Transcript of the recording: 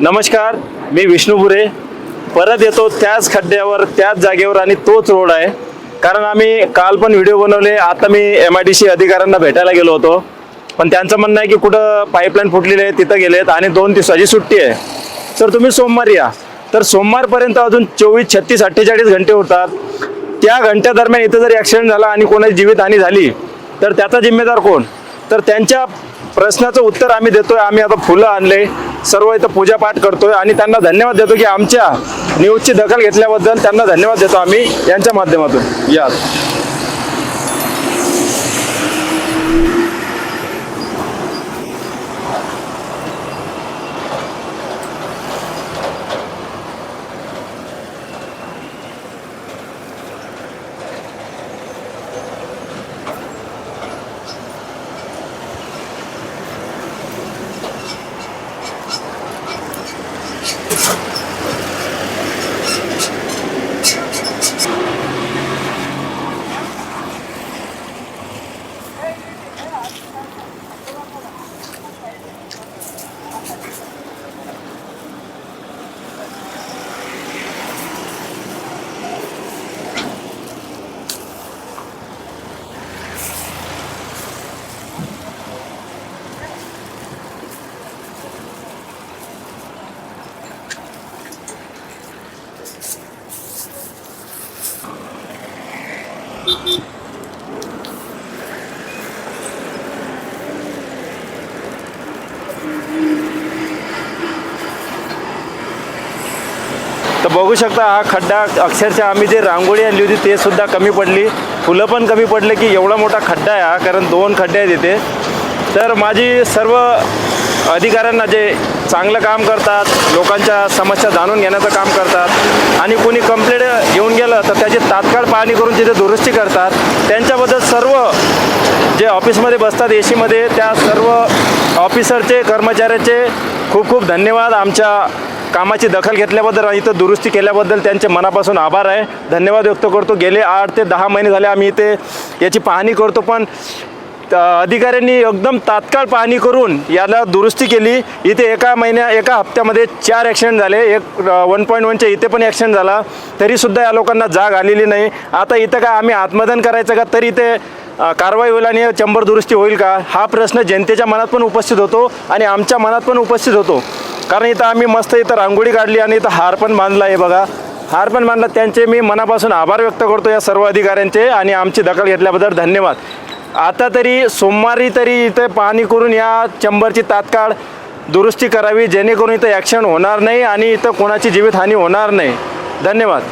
नमस्कार मी विष्णुपुरे परत येतो त्याच खड्ड्यावर त्याच जागेवर आणि तोच रोड आहे. कारण आम्ही काल पण व्हिडिओ बनवले आता मी एम आय डी सी अधिकाऱ्यांना भेटायला गेलो होतो. पण त्यांचं म्हणणं आहे की कुठं पाईपलाईन फुटलेली आहे तिथं गेलेत आणि दोन दिवसाची सुट्टी आहे. सर तुम्ही सोमवारी या. तर सोमवारपर्यंत अजून चोवीस छत्तीस अठ्ठेचाळीस घंटे होतात त्या घंट्या दरम्यान इथं जर ॲक्सिडेंट झाला आणि कोणाची जीवितहानी झाली तर त्याचा जिम्मेदार कोण? तर त्यांच्या प्रश्नाचं उत्तर आम्ही देतोय. आम्ही आता फुलं आणले. सर्व इथं पूजापाठ करतोय आणि त्यांना धन्यवाद देतो की आमच्या न्यूजची दखल घेतल्याबद्दल त्यांना धन्यवाद देतो आम्ही यांच्या माध्यमातून. या. तर बघू शकता हा खड्डा अक्षरशः आम्ही जे रांगोळी आणली होती ते सुद्धा कमी पडली. फुलं पण कमी पडले की एवढा मोठा खड्डा आहे हा कारण दोन खड्डे आहेत इथे. तर माझी सर्व अधिकाऱ्यांना जे चांगलं काम करतात लोकांच्या समस्या जाणून घेण्याचं काम करतात आणि कोणी कंप्लेंट लागलं तर त्याची तात्काळ पाहणी करून जिथे दुरुस्ती करतात. त्यांच्याबद्दल सर्व जे ऑफिसमध्ये बसतात ए सीमध्ये त्या सर्व ऑफिसरचे कर्मचाऱ्याचे खूप खूप धन्यवाद. आमच्या कामाची दखल घेतल्याबद्दल आणि इथं दुरुस्ती केल्याबद्दल त्यांचे मनापासून आभार आहे. धन्यवाद व्यक्त करतो. गेले आठ ते दहा महिने झाले आम्ही इथे याची पाहणी करतो पण अधिकाऱ्यांनी एकदम तात्काळ पाहणी करून याला दुरुस्ती केली. इथे एका महिन्या एका हप्त्यामध्ये चार ॲक्सिडेंट झाले. एक वन पॉईंट वनच्या इथे पण ॲक्सिडेंट झाला. तरीसुद्धा या लोकांना जाग आलेली नाही. आता इथं का आम्ही आत्मदान करायचं का? तरी इथे कारवाई होईल आणि चंबर दुरुस्ती होईल का? हा प्रश्न जनतेच्या मनात पण उपस्थित होतो आणि आमच्या मनात पण उपस्थित होतो. कारण इथं आम्ही मस्त इथं रांगोळी काढली आणि इथं हार पण बांधला आहे बघा. हार पण बांधला. त्यांचे मी मनापासून आभार व्यक्त करतो या सर्व अधिकाऱ्यांचे आणि आमची दखल घेतल्याबद्दल धन्यवाद. आता तरी सोमवारी तरी इथे पाहणी करून या चंबरची तात्काळ दुरुस्ती करावी जेणेकरून इथं ॲक्शन होणार नाही आणि इथं कोणाची जीवितहानी होणार नाही. धन्यवाद.